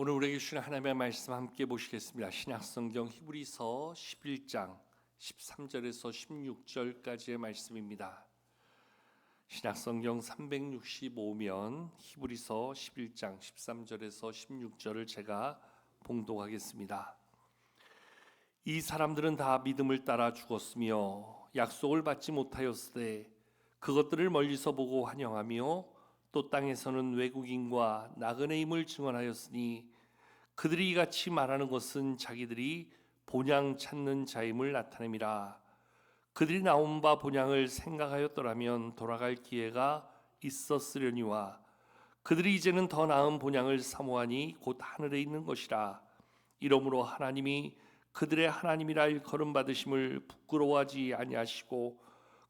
오늘 우리에게 주신 하나님의 말씀 함께 보시겠습니다. 신약성경 히브리서 11장 13절에서 16절까지의 말씀입니다. 신약성경 365면 히브리서 11장 13절에서 16절을 제가 봉독하겠습니다. 이 사람들은 다 믿음을 따라 죽었으며 약속을 받지 못하였으되 그것들을 멀리서 보고 환영하며 또 땅에서는 외국인과 나그네 임을 증언하였으니 그들이 같이 말하는 것은 자기들이 본향 찾는 자임을 나타냄이라 그들이 나온 바 본향을 생각하였더라면 돌아갈 기회가 있었으려니와 그들이 이제는 더 나은 본향을 사모하니 곧 하늘에 있는 것이라. 이러므로 하나님이 그들의 하나님이라 일컬음 받으심을 부끄러워하지 아니하시고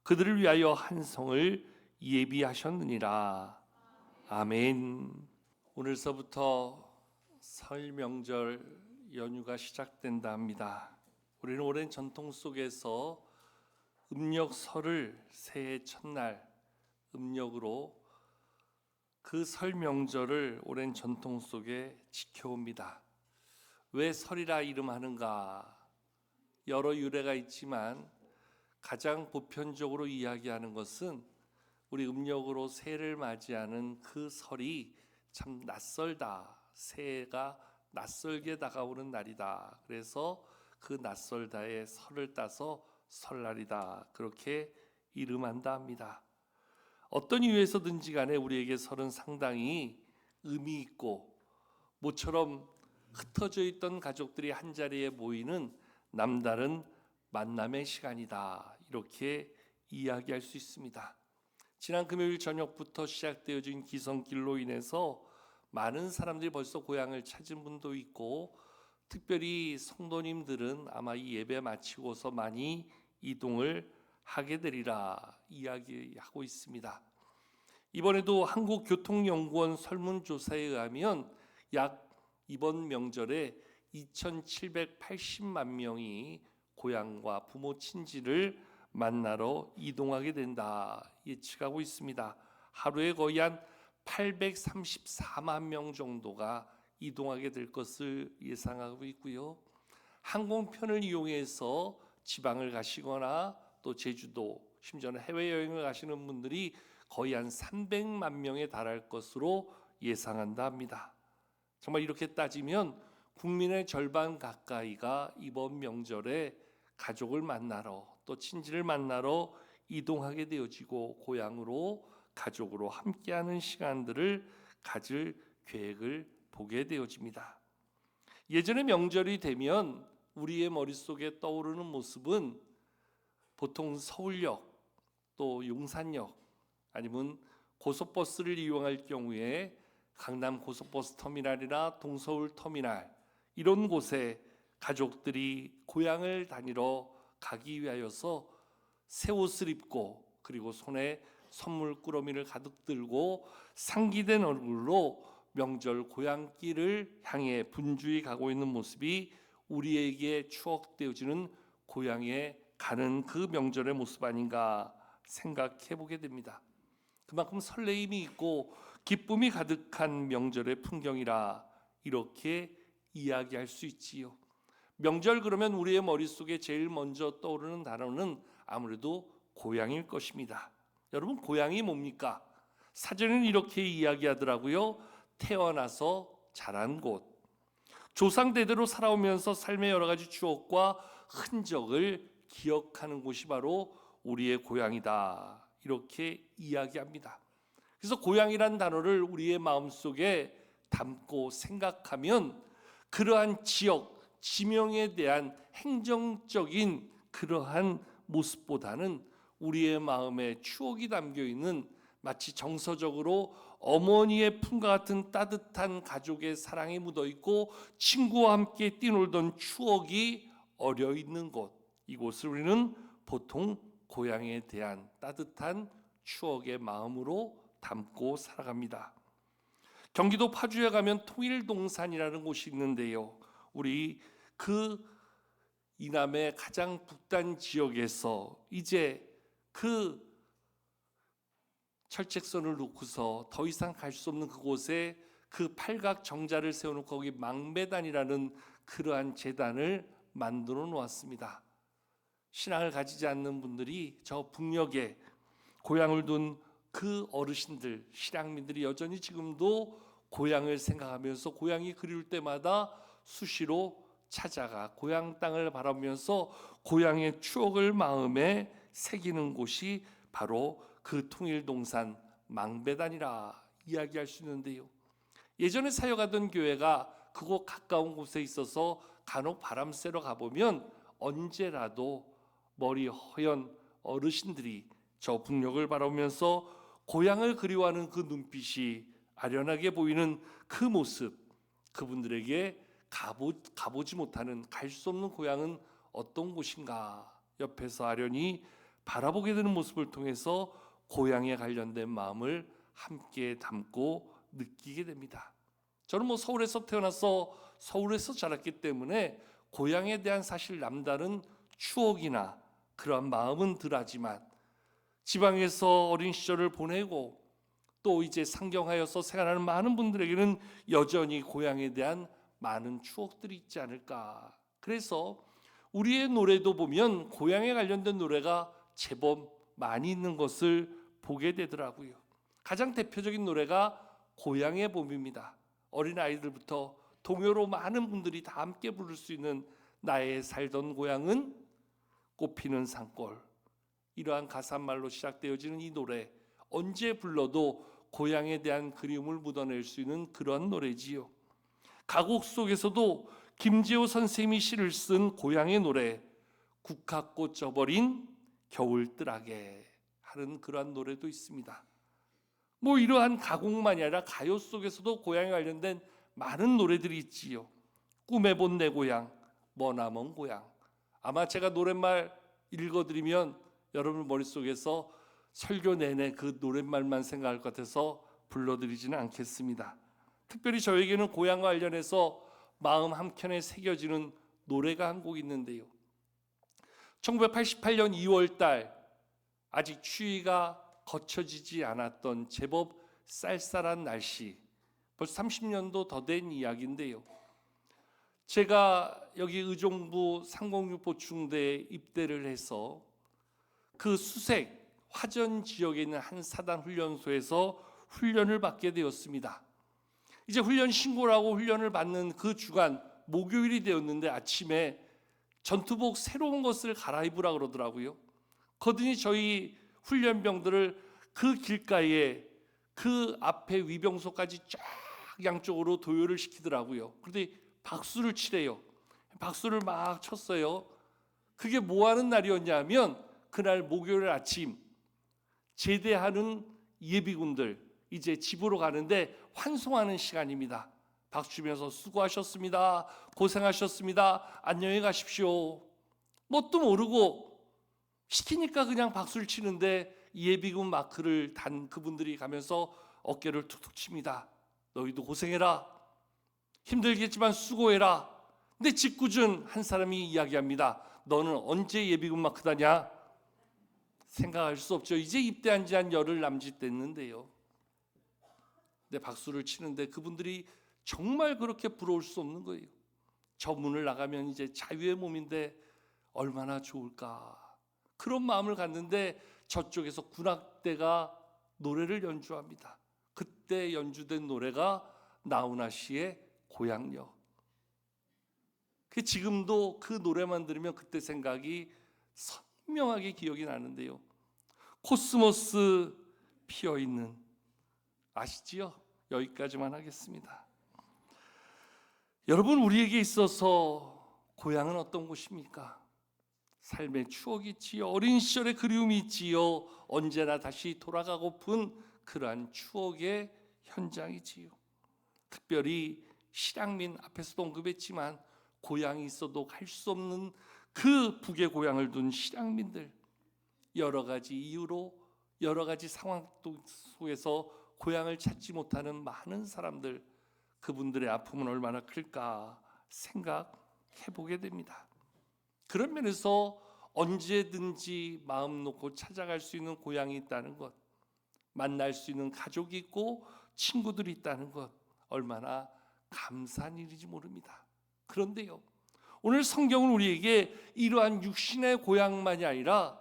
그들을 위하여 한 성을 예비하셨느니라 아멘. 오늘서부터 설 명절 연휴가 시작된다 합니다. 우리는 오랜 전통 속에서 음력 설을 새해 첫날 음력으로 그 설 명절을 오랜 전통 속에 지켜옵니다. 왜 설이라 이름하는가? 여러 유래가 있지만 가장 보편적으로 이야기하는 것은 우리 음력으로 새해를 맞이하는 그 설이 참 낯설다. 새해가 낯설게 다가오는 날이다. 그래서 그 낯설다에 설을 따서 설날이다. 그렇게 이름한다 합니다. 어떤 이유에서든지 간에 우리에게 설은 상당히 의미 있고 모처럼 흩어져 있던 가족들이 한 자리에 모이는 남다른 만남의 시간이다. 이렇게 이야기할 수 있습니다. 지난 금요일 저녁부터 시작되어진 기성길로 인해서 많은 사람들이 벌써 고향을 찾은 분도 있고 특별히 성도님들은 아마 이 예배 마치고서 많이 이동을 하게 되리라 이야기하고 있습니다. 이번에도 한국교통연구원 설문조사에 의하면 약 이번 명절에 2,780만 명이 고향과 부모 친지를 만나러 이동하게 된다 예측하고 있습니다. 하루에 거의 한 834만 명 정도가 이동하게 될 것을 예상하고 있고요. 항공편을 이용해서 지방을 가시거나 또 제주도 심지어는 해외 여행을 가시는 분들이 거의 한 300만 명에 달할 것으로 예상한다 합니다. 정말 이렇게 따지면 국민의 절반 가까이가 이번 명절에 가족을 만나러 또 친지를 만나러 이동하게 되어지고 고향으로 가족으로 함께하는 시간들을 가질 계획을 보게 되어집니다. 예전에 명절이 되면 우리의 머릿속에 떠오르는 모습은 보통 서울역 또 용산역 아니면 고속버스를 이용할 경우에 강남 고속버스 터미널이나 동서울 터미널 이런 곳에 가족들이 고향을 다니러 가기 위하여서 새 옷을 입고 그리고 손에 선물 꾸러미를 가득 들고 상기된 얼굴로 명절 고향길을 향해 분주히 가고 있는 모습이 우리에게 추억되어지는 고향에 가는 그 명절의 모습 아닌가 생각해 보게 됩니다. 그만큼 설레임이 있고 기쁨이 가득한 명절의 풍경이라 이렇게 이야기할 수 있지요. 명절 그러면 우리의 머릿속에 제일 먼저 떠오르는 단어는 아무래도 고향일 것입니다. 여러분 고향이 뭡니까? 사전에는 이렇게 이야기하더라고요. 태어나서 자란 곳. 조상 대대로 살아오면서 삶의 여러 가지 추억과 흔적을 기억하는 곳이 바로 우리의 고향이다. 이렇게 이야기합니다. 그래서 고향이란 단어를 우리의 마음속에 담고 생각하면 그러한 지역, 지명에 대한 행정적인 그러한 모습보다는 우리의 마음에 추억이 담겨 있는 마치 정서적으로 어머니의 품과 같은 따뜻한 가족의 사랑이 묻어 있고 친구와 함께 뛰놀던 추억이 어려 있는 곳 이곳을 우리는 보통 고향에 대한 따뜻한 추억의 마음으로 담고 살아갑니다. 경기도 파주에 가면 통일동산이라는 곳이 있는데요. 우리 그 이남의 가장 북단 지역에서 이제 그 철책선을 놓고서 더 이상 갈 수 없는 그곳에 그 팔각 정자를 세워놓고 거기 망배단이라는 그러한 재단을 만들어 놓았습니다. 신앙을 가지지 않는 분들이 저 북녘에 고향을 둔 그 어르신들, 실향민들이 여전히 지금도 고향을 생각하면서 고향이 그리울 때마다 수시로 찾아가 고향 땅을 바라보면서 고향의 추억을 마음에 새기는 곳이 바로 그 통일동산 망배단이라 이야기할 수 있는데요. 예전에 사역하던 교회가 그곳 가까운 곳에 있어서 간혹 바람 쐬러 가보면 언제라도 머리 허연 어르신들이 저 북녘을 바라보면서 고향을 그리워하는 그 눈빛이 아련하게 보이는 그 모습 그분들에게 가보, 가보지 못하는 갈 수 없는 고향은 어떤 곳인가 옆에서 아련히 바라보게 되는 모습을 통해서 고향에 관련된 마음을 함께 담고 느끼게 됩니다. 저는 뭐 서울에서 태어나서 서울에서 자랐기 때문에 고향에 대한 사실 남다른 추억이나 그러한 마음은 덜하지만 지방에서 어린 시절을 보내고 또 이제 상경하여서 생활하는 많은 분들에게는 여전히 고향에 대한 많은 추억들이 있지 않을까. 그래서 우리의 노래도 보면 고향에 관련된 노래가 제법 많이 있는 것을 보게 되더라고요. 가장 대표적인 노래가 고향의 봄입니다. 어린 아이들부터 동요로 많은 분들이 다 함께 부를 수 있는 나의 살던 고향은 꽃피는 산골. 이러한 가사말로 시작되어지는 이 노래 언제 불러도 고향에 대한 그리움을 묻어낼 수 있는 그런 노래지요. 가곡 속에서도 김재호 선생님이 시를 쓴 고향의 노래 국화꽃 져버린 겨울뜰하게 하는 그러한 노래도 있습니다. 뭐 이러한 가곡만이 아니라 가요 속에서도 고향에 관련된 많은 노래들이 있지요. 꿈에 본 내 고향, 머나먼 고향. 아마 제가 노랫말 읽어드리면 여러분 머릿속에서 설교 내내 그 노랫말만 생각할 것 같아서 불러드리지는 않겠습니다. 특별히 저에게는 고향과 관련해서 마음 한켠에 새겨지는 노래가 한 곡 있는데요. 1988년 2월 달 아직 추위가 거쳐지지 않았던 제법 쌀쌀한 날씨 벌써 30년도 더 된 이야기인데요. 제가 여기 의정부 상공육 보충대에 입대를 해서 그 수색 화전 지역에 있는 한 사단 훈련소에서 훈련을 받게 되었습니다. 이제 훈련 신고라고 훈련을 받는 그 주간 목요일이 되었는데 아침에 전투복 새로운 것을 갈아입으라 그러더라고요. 거든이 저희 훈련병들을 그 길가에 그 앞에 위병소까지 쫙 양쪽으로 도요를 시키더라고요. 그런데 박수를 치래요. 박수를 막 쳤어요. 그게 뭐 하는 날이었냐면 그날 목요일 아침 제대하는 예비군들 이제 집으로 가는데 환송하는 시간입니다. 박수 치면서 수고하셨습니다. 고생하셨습니다. 안녕히 가십시오. 뭣도 모르고 시키니까 그냥 박수를 치는데 예비군 마크를 단 그분들이 가면서 어깨를 툭툭 칩니다. 너희도 고생해라. 힘들겠지만 수고해라. 근데 직구준 한 사람이 이야기합니다. 너는 언제 예비군 마크 다냐? 생각할 수 없죠. 이제 입대한 지 한 열흘 남짓 됐는데요. 근데 박수를 치는데 그분들이 정말 그렇게 부러울 수 없는 거예요. 저 문을 나가면 이제 자유의 몸인데 얼마나 좋을까. 그런 마음을 갖는데 저쪽에서 군악대가 노래를 연주합니다. 그때 연주된 노래가 나훈아 씨의 고향역. 그 지금도 그 노래만 들으면 그때 생각이 선명하게 기억이 나는데요. 코스모스 피어 있는 아시지요? 여기까지만 하겠습니다. 여러분 우리에게 있어서 고향은 어떤 곳입니까? 삶의 추억이 있지요. 어린 시절의 그리움이 있지요. 언제나 다시 돌아가고픈 그러한 추억의 현장이지요. 특별히 실향민 앞에서도 언급했지만 고향이 있어도 갈 수 없는 그 북의 고향을 둔 실향민들 여러 가지 이유로 여러 가지 상황 속에서 고향을 찾지 못하는 많은 사람들 그분들의 아픔은 얼마나 클까 생각해 보게 됩니다. 그런 면에서 언제든지 마음 놓고 찾아갈 수 있는 고향이 있다는 것, 만날 수 있는 가족이 있고 친구들이 있다는 것, 얼마나 감사한 일인지 모릅니다. 그런데요. 오늘 성경은 우리에게 이러한 육신의 고향만이 아니라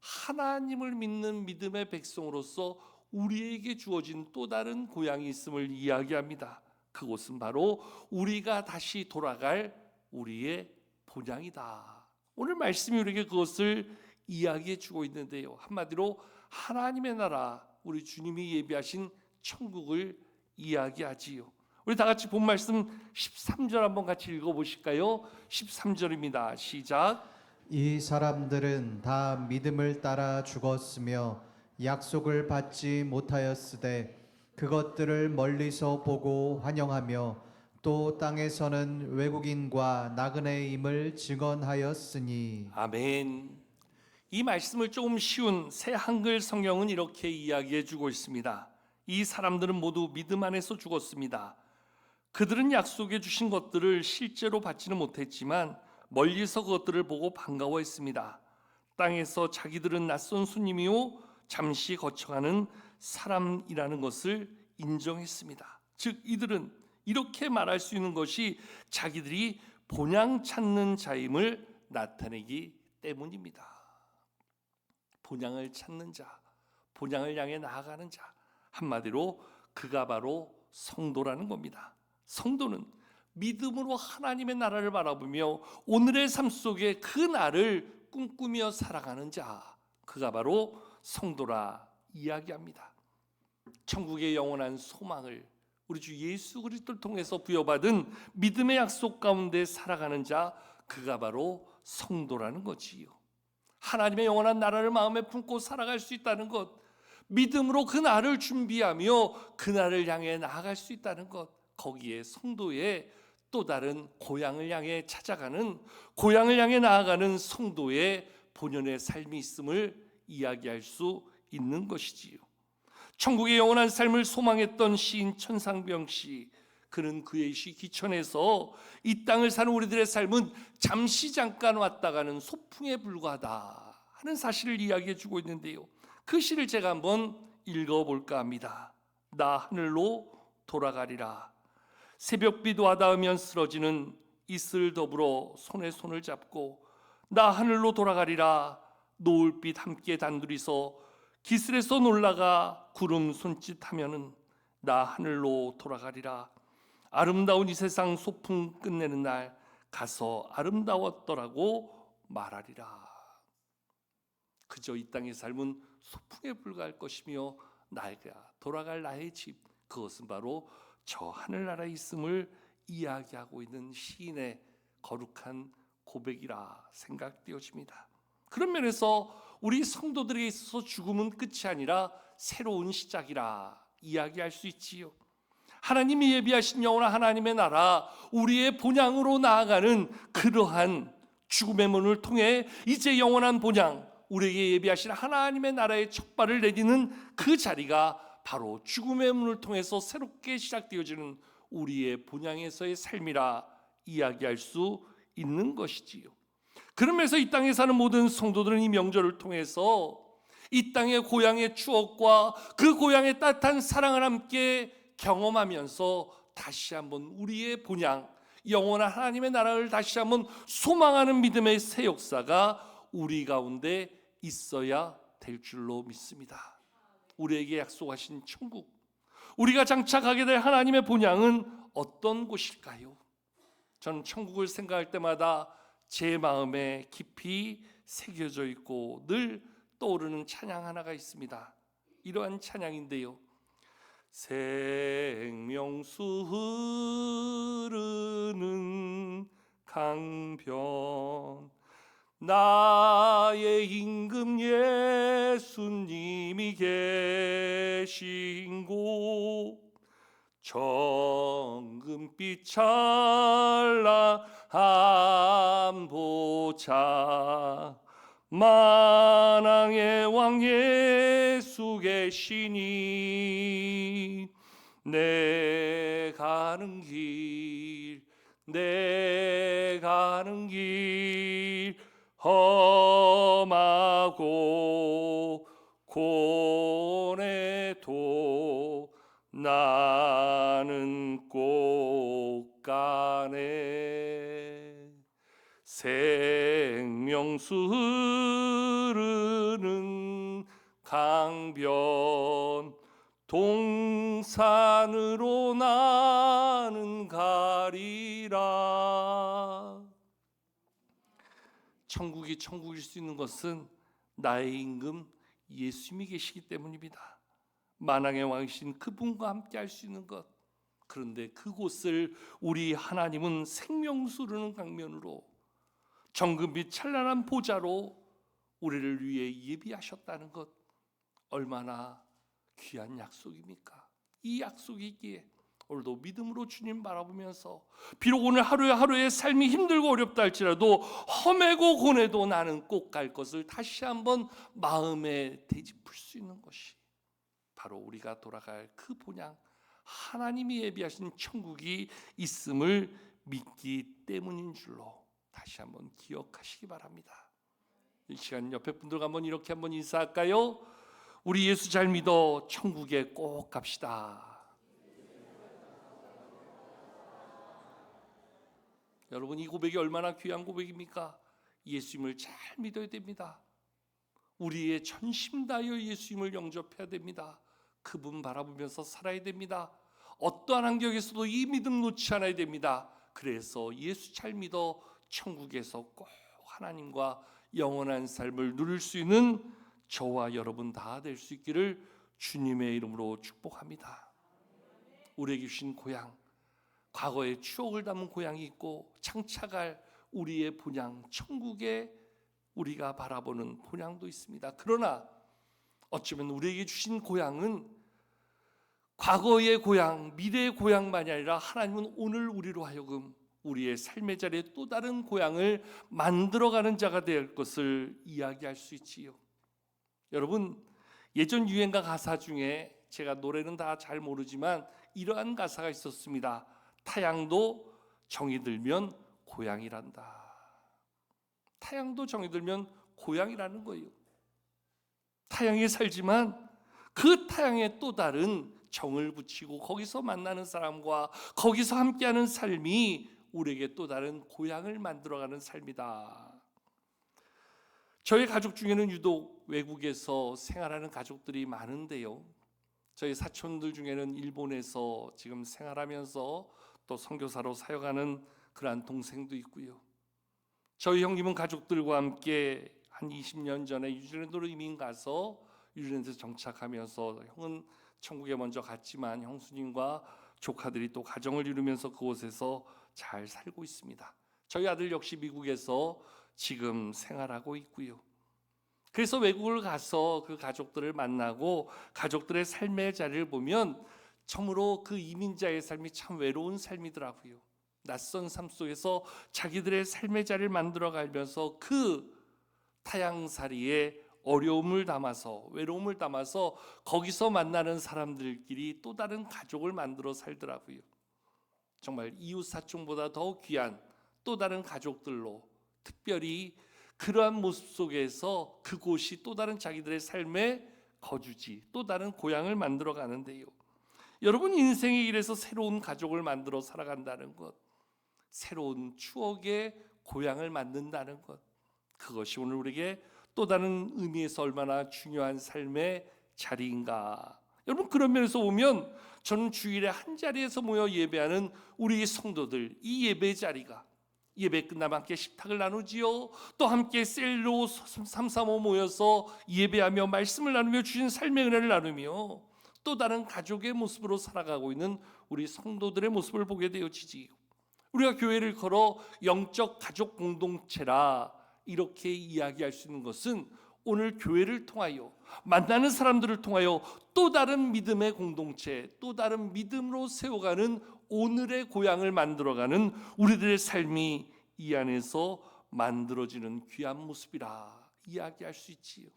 하나님을 믿는 믿음의 백성으로서 우리에게 주어진 또 다른 고향이 있음을 이야기합니다. 그곳은 바로 우리가 다시 돌아갈 우리의 본향이다. 오늘 말씀이 우리에게 그것을 이야기해 주고 있는데요. 한마디로 하나님의 나라, 우리 주님이 예비하신 천국을 이야기하지요. 우리 다 같이 본 말씀 13절 한번 같이 읽어 보실까요? 13절입니다. 시작. 이 사람들은 다 믿음을 따라 죽었으며 약속을 받지 못하였으되 그것들을 멀리서 보고 환영하며 또 땅에서는 외국인과 나그네임을 증언하였으니 아멘. 이 말씀을 조금 쉬운 새 한글 성경은 이렇게 이야기해 주고 있습니다. 이 사람들은 모두 믿음 안에서 죽었습니다. 그들은 약속해 주신 것들을 실제로 받지는 못했지만 멀리서 그것들을 보고 반가워했습니다. 땅에서 자기들은 낯선 손님이요 잠시 거쳐가는 사람이라는 것을 인정했습니다. 즉 이들은 이렇게 말할 수 있는 것이 자기들이 본향 찾는 자임을 나타내기 때문입니다. 본향을 찾는 자, 본향을 향해 나아가는 자, 한마디로 그가 바로 성도라는 겁니다. 성도는 믿음으로 하나님의 나라를 바라보며 오늘의 삶 속에 그 날을 꿈꾸며 살아가는 자, 그가 바로 성도라 이야기합니다. 천국의 영원한 소망을 우리 주 예수 그리스도를 통해서 부여받은 믿음의 약속 가운데 살아가는 자, 그가 바로 성도라는 거지요. 하나님의 영원한 나라를 마음에 품고 살아갈 수 있다는 것, 믿음으로 그 날을 준비하며 그 날을 향해 나아갈 수 있다는 것, 거기에 성도의 또 다른 고향을 향해 찾아가는 고향을 향해 나아가는 성도의 본연의 삶이 있음을 이야기할 수 있는 것이지요. 천국의 영원한 삶을 소망했던 시인 천상병 씨 그는 그의 시 기천에서 이 땅을 사는 우리들의 삶은 잠시 잠깐 왔다 가는 소풍에 불과하다 하는 사실을 이야기해 주고 있는데요. 그 시를 제가 한번 읽어 볼까 합니다. 나 하늘로 돌아가리라. 새벽비도 와닿으면 쓰러지는 이슬 더불어 손에 손을 잡고 나 하늘로 돌아가리라. 노을빛 함께 단둘이서 기슬에서 놀라가 구름 손짓하면은 나 하늘로 돌아가리라. 아름다운 이 세상 소풍 끝내는 날 가서 아름다웠더라고 말하리라. 그저 이 땅의 삶은 소풍에 불과할 것이며 나가 돌아갈 나의 집 그것은 바로 저 하늘나라에 있음을 이야기하고 있는 시인의 거룩한 고백이라 생각되어집니다. 그런 면에서 우리 성도들에게 있어서 죽음은 끝이 아니라 새로운 시작이라 이야기할 수 있지요. 하나님이 예비하신 영원한 하나님의 나라, 우리의 본향으로 나아가는 그러한 죽음의 문을 통해 이제 영원한 본향, 우리에게 예비하신 하나님의 나라의 첫 발을 내디는 그 자리가 바로 죽음의 문을 통해서 새롭게 시작되어지는 우리의 본향에서의 삶이라 이야기할 수 있는 것이지요. 그러면서 이 땅에 사는 모든 성도들은 이 명절을 통해서 이 땅의 고향의 추억과 그 고향의 따뜻한 사랑을 함께 경험하면서 다시 한번 우리의 본향, 영원한 하나님의 나라를 다시 한번 소망하는 믿음의 새 역사가 우리 가운데 있어야 될 줄로 믿습니다. 우리에게 약속하신 천국, 우리가 장착하게 될 하나님의 본향은 어떤 곳일까요? 저는 천국을 생각할 때마다 제 마음에 깊이 새겨져 있고 늘 떠오르는 찬양 하나가 있습니다. 이러한 찬양인데요. 생명수 흐르는 강변 나의 임금 예수님이 계신 곳 정금빛 찬란한 보좌 만왕의 왕 예수 계시니 내 가는 길, 내 가는 길 험하고 생명수 흐르는 강변 동산으로 나는 가리라 천국이 천국일 수 있는 것은 나의 임금 예수님이 계시기 때문입니다. 만왕의 왕이신 그분과 함께 할 수 있는 것. 그런데 그곳을 우리 하나님은 생명수 흐르는 강면으로 정금빛 찬란한 보좌로 우리를 위해 예비하셨다는 것 얼마나 귀한 약속입니까? 이 약속이 있기에 오늘도 믿음으로 주님 바라보면서 비록 오늘 하루에 하루의 삶이 힘들고 어렵다 할지라도 험해고 고뇌도 나는 꼭 갈 것을 다시 한번 마음에 되짚을 수 있는 것이 바로 우리가 돌아갈 그 본향 하나님이 예비하신 천국이 있음을 믿기 때문인 줄로 다시 한번 기억하시기 바랍니다. 이 시간 옆에 분들과 한번 이렇게 한번 인사할까요? 우리 예수 잘 믿어 천국에 꼭 갑시다. 여러분 이 고백이 얼마나 귀한 고백입니까? 예수님을 잘 믿어야 됩니다. 우리의 전심 다하여 예수님을 영접해야 됩니다. 그분 바라보면서 살아야 됩니다. 어떠한 환경에서도 이 믿음 놓지 않아야 됩니다. 그래서 예수 잘 믿어 천국에서 꼭 하나님과 영원한 삶을 누릴 수 있는 저와 여러분 다 될 수 있기를 주님의 이름으로 축복합니다. 우리에게 주신 고향, 과거의 추억을 담은 고향이 있고 창차갈 우리의 본향, 천국에 우리가 바라보는 본향도 있습니다. 그러나 어쩌면 우리에게 주신 고향은 과거의 고향, 미래의 고향만이 아니라 하나님은 오늘 우리로 하여금 우리의 삶의 자리에 또 다른 고향을 만들어가는 자가 될 것을 이야기할 수 있지요. 여러분 예전 유행가 가사 중에 제가 노래는 다 잘 모르지만 이러한 가사가 있었습니다. 타양도 정이 들면 고향이란다. 타양도 정이 들면 고향이라는 거예요. 타양에 살지만 그 타양에 또 다른 정을 붙이고 거기서 만나는 사람과 거기서 함께하는 삶이 우리에게 또 다른 고향을 만들어가는 삶이다. 저희 가족 중에는 유독 외국에서 생활하는 가족들이 많은데요. 저희 사촌들 중에는 일본에서 지금 생활하면서 또 선교사로 사역하는 그러한 동생도 있고요. 저희 형님은 가족들과 함께 한 20년 전에 뉴질랜드로 이민 가서 뉴질랜드 정착하면서 형은 천국에 먼저 갔지만 형수님과 조카들이 또 가정을 이루면서 그곳에서 잘 살고 있습니다. 저희 아들 역시 미국에서 지금 생활하고 있고요. 그래서 외국을 가서 그 가족들을 만나고 가족들의 삶의 자리를 보면 참으로 그 이민자의 삶이 참 외로운 삶이더라고요. 낯선 삶 속에서 자기들의 삶의 자리를 만들어 가면서 그 타양살이에 어려움을 담아서 외로움을 담아서 거기서 만나는 사람들끼리 또 다른 가족을 만들어 살더라고요. 정말 이웃 사촌보다 더 귀한 또 다른 가족들로 특별히 그러한 모습 속에서 그곳이 또 다른 자기들의 삶의 거주지, 또 다른 고향을 만들어 가는데요. 여러분 인생의 길에서 새로운 가족을 만들어 살아간다는 것, 새로운 추억의 고향을 만든다는 것, 그것이 오늘 우리에게 또 다른 의미에서 얼마나 중요한 삶의 자리인가. 여러분 그런 면에서 보면 저는 주일에 한 자리에서 모여 예배하는 우리 성도들 이 예배 자리가 예배 끝나면 함께 식탁을 나누지요. 또 함께 셀로 335 모여서 예배하며 말씀을 나누며 주신 삶의 은혜를 나누며 또 다른 가족의 모습으로 살아가고 있는 우리 성도들의 모습을 보게 되어지지요. 우리가 교회를 걸어 영적 가족 공동체라 이렇게 이야기할 수 있는 것은 오늘 교회를 통하여 만나는 사람들을 통하여 또 다른 믿음의 공동체, 또 다른 믿음으로 세워가는 오늘의 고향을 만들어가는 우리들의 삶이 이 안에서 만들어지는 귀한 모습이라 이야기할 수 있지요.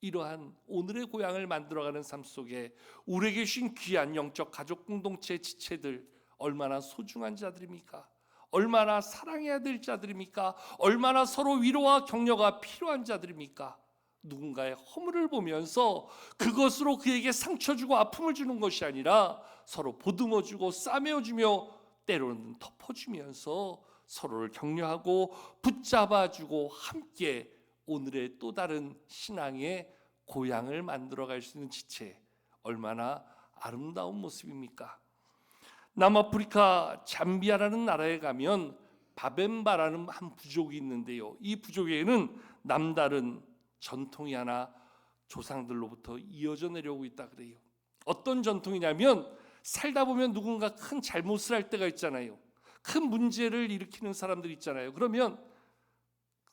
이러한 오늘의 고향을 만들어가는 삶 속에 우리에게 주신 귀한 영적 가족 공동체 지체들 얼마나 소중한 자들입니까? 얼마나 사랑해야 될 자들입니까? 얼마나 서로 위로와 격려가 필요한 자들입니까? 누군가의 허물을 보면서 그것으로 그에게 상처 주고 아픔을 주는 것이 아니라 서로 보듬어 주고 싸매어 주며 때로는 덮어 주면서 서로를 격려하고 붙잡아 주고 함께 오늘의 또 다른 신앙의 고향을 만들어 갈 수 있는 지체 얼마나 아름다운 모습입니까? 남아프리카 잠비아라는 나라에 가면 바벤바라는 한 부족이 있는데요. 이 부족에는 남다른 전통이 하나 조상들로부터 이어져 내려오고 있다 그래요. 어떤 전통이냐면 살다 보면 누군가 큰 잘못을 할 때가 있잖아요. 큰 문제를 일으키는 사람들 있잖아요. 그러면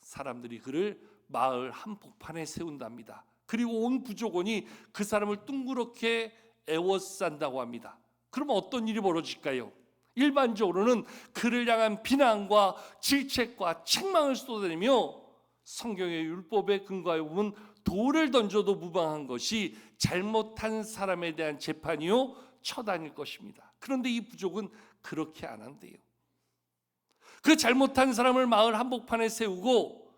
사람들이 그를 마을 한복판에 세운답니다. 그리고 온 부족원이 그 사람을 둥그렇게 애워싼다고 합니다. 그러면 어떤 일이 벌어질까요? 일반적으로는 그를 향한 비난과 질책과 책망을 쏟아내며 성경의 율법에 근거하여 보면 돌을 던져도 무방한 것이 잘못한 사람에 대한 재판이요 처단일 것입니다. 그런데 이 부족은 그렇게 안 한대요. 그 잘못한 사람을 마을 한복판에 세우고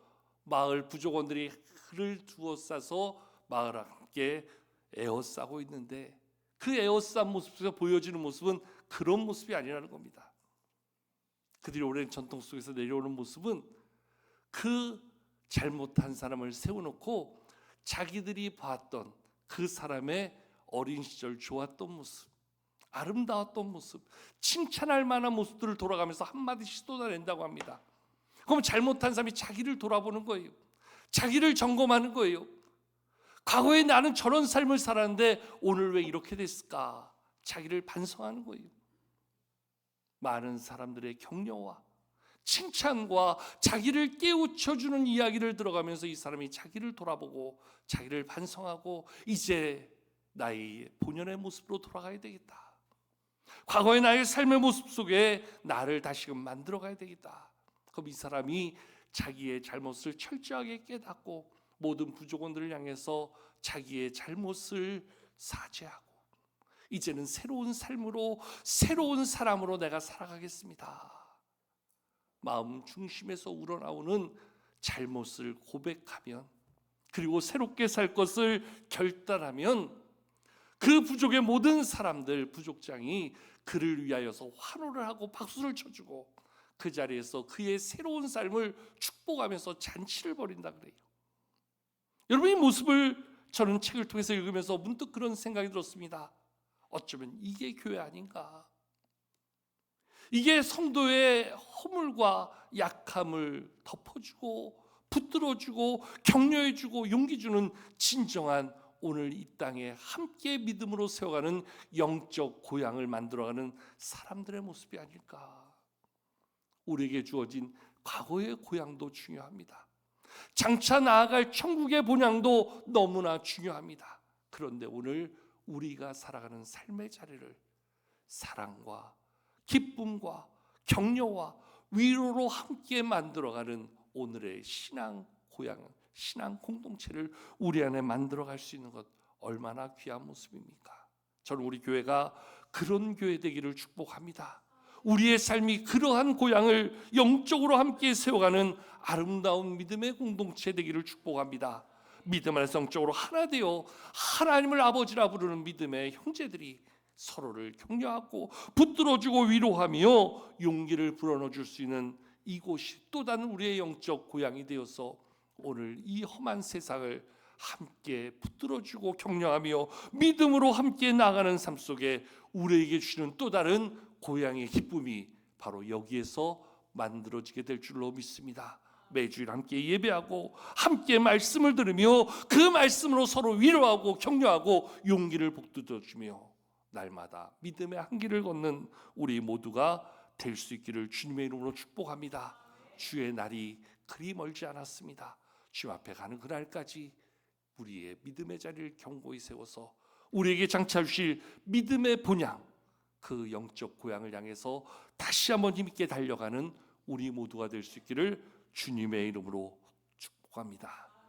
마을 부족원들이 그를 두어싸서 마을 함께 에워싸고 있는데 그 에워싼 모습 속에서 보여지는 모습은 그런 모습이 아니라는 겁니다. 그들이 오랜 전통 속에서 내려오는 모습은 그 잘못한 사람을 세워놓고 자기들이 봤던 그 사람의 어린 시절 좋았던 모습, 아름다웠던 모습, 칭찬할 만한 모습들을 돌아가면서 한마디씩 쏟아낸다고 합니다. 그럼 잘못한 사람이 자기를 돌아보는 거예요. 자기를 점검하는 거예요. 과거에 나는 저런 삶을 살았는데 오늘 왜 이렇게 됐을까? 자기를 반성하는 거예요. 많은 사람들의 격려와 칭찬과 자기를 깨우쳐 주는 이야기를 들어가면서 이 사람이 자기를 돌아보고 자기를 반성하고 이제 나의 본연의 모습으로 돌아가야 되겠다. 과거의 나의 삶의 모습 속에 나를 다시금 만들어 가야 되겠다. 그럼 이 사람이 자기의 잘못을 철저하게 깨닫고 모든 부족원들을 향해서 자기의 잘못을 사죄하고 이제는 새로운 삶으로 새로운 사람으로 내가 살아가겠습니다. 마음 중심에서 우러나오는 잘못을 고백하면 그리고 새롭게 살 것을 결단하면 그 부족의 모든 사람들 부족장이 그를 위하여서 환호를 하고 박수를 쳐주고 그 자리에서 그의 새로운 삶을 축복하면서 잔치를 벌인다 그래요. 여러분 이 모습을 저는 책을 통해서 읽으면서 문득 그런 생각이 들었습니다. 어쩌면 이게 교회 아닌가? 이게 성도의 허물과 약함을 덮어주고 붙들어주고 격려해주고 용기 주는 진정한 오늘 이 땅에 함께 믿음으로 세워가는 영적 고향을 만들어가는 사람들의 모습이 아닐까? 우리에게 주어진 과거의 고향도 중요합니다. 장차 나아갈 천국의 본향도 너무나 중요합니다. 그런데 오늘 우리가 살아가는 삶의 자리를 사랑과 기쁨과 격려와 위로로 함께 만들어가는 오늘의 신앙 고향, 신앙 공동체를 우리 안에 만들어갈 수 있는 것 얼마나 귀한 모습입니까? 저는 우리 교회가 그런 교회 되기를 축복합니다. 우리의 삶이 그러한 고향을 영적으로 함께 세워가는 아름다운 믿음의 공동체 되기를 축복합니다. 믿음 안에 성적으로 하나 되어 하나님을 아버지라 부르는 믿음의 형제들이 서로를 격려하고 붙들어주고 위로하며 용기를 불어넣어 줄 수 있는 이곳이 또 다른 우리의 영적 고향이 되어서 오늘 이 험한 세상을 함께 붙들어주고 격려하며 믿음으로 함께 나가는 삶 속에 우리에게 주시는 또 다른 고향의 기쁨이 바로 여기에서 만들어지게 될 줄로 믿습니다. 매주일 함께 예배하고 함께 말씀을 들으며 그 말씀으로 서로 위로하고 격려하고 용기를 북돋워 주며 날마다 믿음의 한 길을 걷는 우리 모두가 될 수 있기를 주님의 이름으로 축복합니다. 주의 날이 그리 멀지 않았습니다. 주 앞에 가는 그날까지 우리의 믿음의 자리를 견고히 세워서 우리에게 장차 주실 믿음의 본향 그 영적 고향을 향해서 다시 한번 힘있게 달려가는 우리 모두가 될 수 있기를 주님의 이름으로 축복합니다.